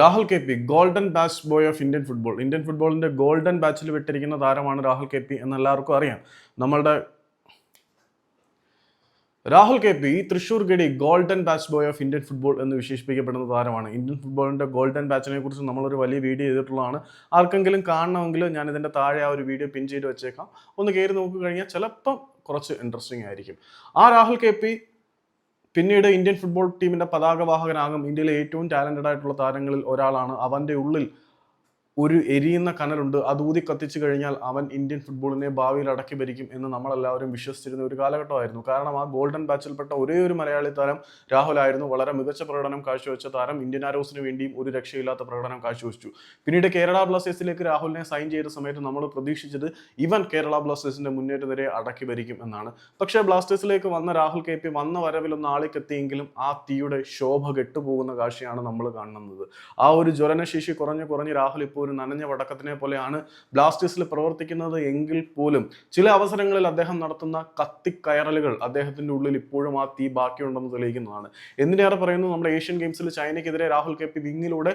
Rahul K P golden batch boy of Indian football. Indian ഫുട്ബോളിന്റെ golden ബാച്ചിൽ വിട്ടിരിക്കുന്ന താരമാണ് രാഹുൽ കെ പി എന്ന് എല്ലാവർക്കും അറിയാം. നമ്മളുടെ Rahul K P Thrissur ഗഡി golden batch boy of Indian football എന്ന് വിശേഷിപ്പിക്കപ്പെടുന്ന താരമാണ്. ഇന്ത്യൻ ഫുട്ബോളിന്റെ ഗോൾഡൻ ബാച്ചിനെ കുറിച്ച് നമ്മളൊരു വലിയ വീഡിയോ ചെയ്തിട്ടുള്ളതാണ്. ആർക്കെങ്കിലും കാണണമെങ്കിൽ ഞാൻ ഇതിന്റെ താഴെ ആ ഒരു വീഡിയോ പിൻ ചെയ്ത് വെച്ചേക്കാം. ഒന്ന് കയറി നോക്കി കഴിഞ്ഞാൽ ചിലപ്പം കുറച്ച് ഇൻട്രസ്റ്റിംഗ് ആയിരിക്കും. ആ രാഹുൽ കെ പി പിന്നീട് ഇന്ത്യൻ ഫുട്ബോൾ ടീമിന്റെ പതാകവാഹകനാകും ഇന്ത്യയിലെ ഏറ്റവും ടാലന്റഡ് ആയിട്ടുള്ള താരങ്ങളിൽ ഒരാളാണ് അവന്റെ ഉള്ളിൽ ഒരു എരിയുന്ന കനലുണ്ട് അത് ഊതി കത്തിച്ചു കഴിഞ്ഞാൽ അവൻ ഇന്ത്യൻ ഫുട്ബോളിനെ ഭാവിയിൽ അടക്കി ഭരിക്കും എന്ന് നമ്മളെല്ലാവരും വിശ്വസിച്ചിരുന്ന ഒരു കാലഘട്ടമായിരുന്നു. കാരണം ആ ഗോൾഡൻ ബാച്ചിൽപ്പെട്ട ഒരേ ഒരു മലയാളി താരം രാഹുലായിരുന്നു വളരെ മികച്ച പ്രകടനം കാഴ്ചവെച്ച താരം ഇന്ത്യൻ ആരോസിന് വേണ്ടിയും ഒരു രക്ഷയില്ലാത്ത പ്രകടനം കാഴ്ചവെച്ചു. പിന്നീട് കേരള ബ്ലാസ്റ്റേഴ്സിലേക്ക് രാഹുലിനെ സൈൻ ചെയ്ത സമയത്ത് നമ്മൾ പ്രതീക്ഷിച്ചത് ഇവൻ കേരള ബ്ലാസ്റ്റേഴ്സിന്റെ മുന്നേറ്റത്തിനെ അടക്കി ഭരിക്കും എന്നാണ്. പക്ഷേ ബ്ലാസ്റ്റേഴ്സിലേക്ക് വന്ന രാഹുൽ കെ പി വന്ന വരവിലൊന്ന് ആളിക്കെത്തിയെങ്കിലും ആ തീയുടെ ശോഭ കെട്ടുപോകുന്ന കാഴ്ചയാണ് നമ്മൾ കാണുന്നത്. ആ ഒരു ജ്വലനശേഷി കുറഞ്ഞ് കുറഞ്ഞ് രാഹുൽ ഇപ്പോൾ ഒരു നനഞ്ഞ വടക്കത്തിനെ പോലെയാണ് ബ്ലാസ്റ്റേഴ്സിൽ പ്രവർത്തിക്കുന്നത് എങ്കിൽ പോലും. ചില അവസരങ്ങളിൽ അദ്ദേഹം നടത്തുന്ന കത്തിക്കയറലുകൾ അദ്ദേഹത്തിന്റെ ഉള്ളിൽ ഇപ്പോഴും ആ തീ ബാക്കിയുണ്ടെന്ന് തെളിയിക്കുന്നതാണ്. എന്തിനേറെ പറയുന്നു? നമ്മുടെ ഏഷ്യൻ ഗെയിംസിൽ ചൈനയ്ക്കെതിരെ രാഹുൽ കെ പി വിങ്ങിലൂടെ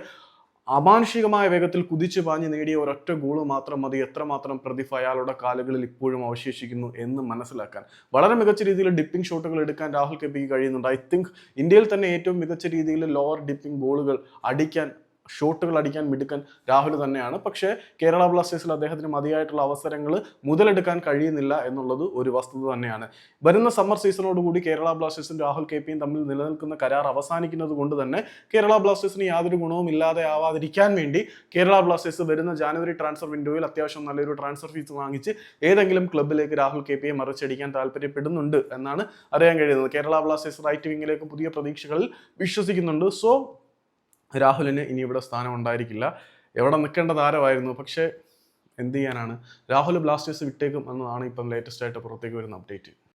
അമാനുഷികമായ വേഗത്തിൽ കുതിച്ചു പാഞ്ഞ് നേടിയ ഒരൊറ്റ ഗോൾ മാത്രം മതി. എത്രമാത്രം പ്രതിഭ അയാളുടെ കാലുകളിൽ ഇപ്പോഴും അവശേഷിക്കുന്നു എന്ന് മനസ്സിലാക്കാൻ. വളരെ മികച്ച രീതിയിൽ ഡിപ്പിംഗ് ഷോട്ടുകൾ എടുക്കാൻ രാഹുൽ കെ പിക്ക് കഴിയുന്നുണ്ട്. ഐ തിങ്ക് ഇന്ത്യയിൽ തന്നെ ഏറ്റവും മികച്ച രീതിയിൽ ലോവർ ഡിപ്പിംഗ് ബോളുകൾ അടിക്കാൻ ഷോട്ടുകൾ അടിക്കാൻ മിടുക്കൻ രാഹുൽ തന്നെയാണ്. പക്ഷേ കേരള ബ്ലാസ്റ്റേഴ്സിൽ അദ്ദേഹത്തിന് മതിയായിട്ടുള്ള അവസരങ്ങൾ മുതലെടുക്കാൻ കഴിയുന്നില്ല എന്നുള്ളത് ഒരു വസ്തുത തന്നെയാണ്. വരുന്ന സമ്മർ സീസണോടുകൂടി കേരള ബ്ലാസ്റ്റേഴ്സും രാഹുൽ കെ പിയും തമ്മിൽ നിലനിൽക്കുന്ന കരാർ അവസാനിക്കുന്നത് കൊണ്ട് തന്നെ കേരള ബ്ലാസ്റ്റേഴ്സിന് യാതൊരു ഗുണവും ഇല്ലാതെ ആവാതിരിക്കാൻ വേണ്ടി കേരള ബ്ലാസ്റ്റേഴ്സ് വരുന്ന ജാനുവരി ട്രാൻസ്ഫർ വിൻഡോയിൽ അത്യാവശ്യം നല്ലൊരു ട്രാൻസ്ഫർ ഫീസ് വാങ്ങിച്ച് ഏതെങ്കിലും ക്ലബിലേക്ക് രാഹുൽ കെ പിയെ മറിച്ചടിക്കാൻ താല്പര്യപ്പെടുന്നുണ്ട് എന്നാണ് അറിയാൻ കഴിയുന്നത്. കേരള ബ്ലാസ്റ്റേഴ്സ് റൈറ്റ് വിങ്ങിലേക്ക് പുതിയ പ്രതീക്ഷകളിൽ വിശ്വസിക്കുന്നുണ്ട്. സോ രാഹുലിന് ഇനി ഇവിടെ സ്ഥാനം ഉണ്ടായിരിക്കില്ല. എവിടെ നിൽക്കേണ്ട താരമായിരുന്നു. പക്ഷേ എന്ത് ചെയ്യാനാണ്? രാഹുൽ ബ്ലാസ്റ്റേഴ്സ് വിട്ടേക്കും എന്നതാണ് ഇപ്പം ലേറ്റസ്റ്റ് ആയിട്ട് പുറത്തേക്ക് വരുന്ന അപ്ഡേറ്റ്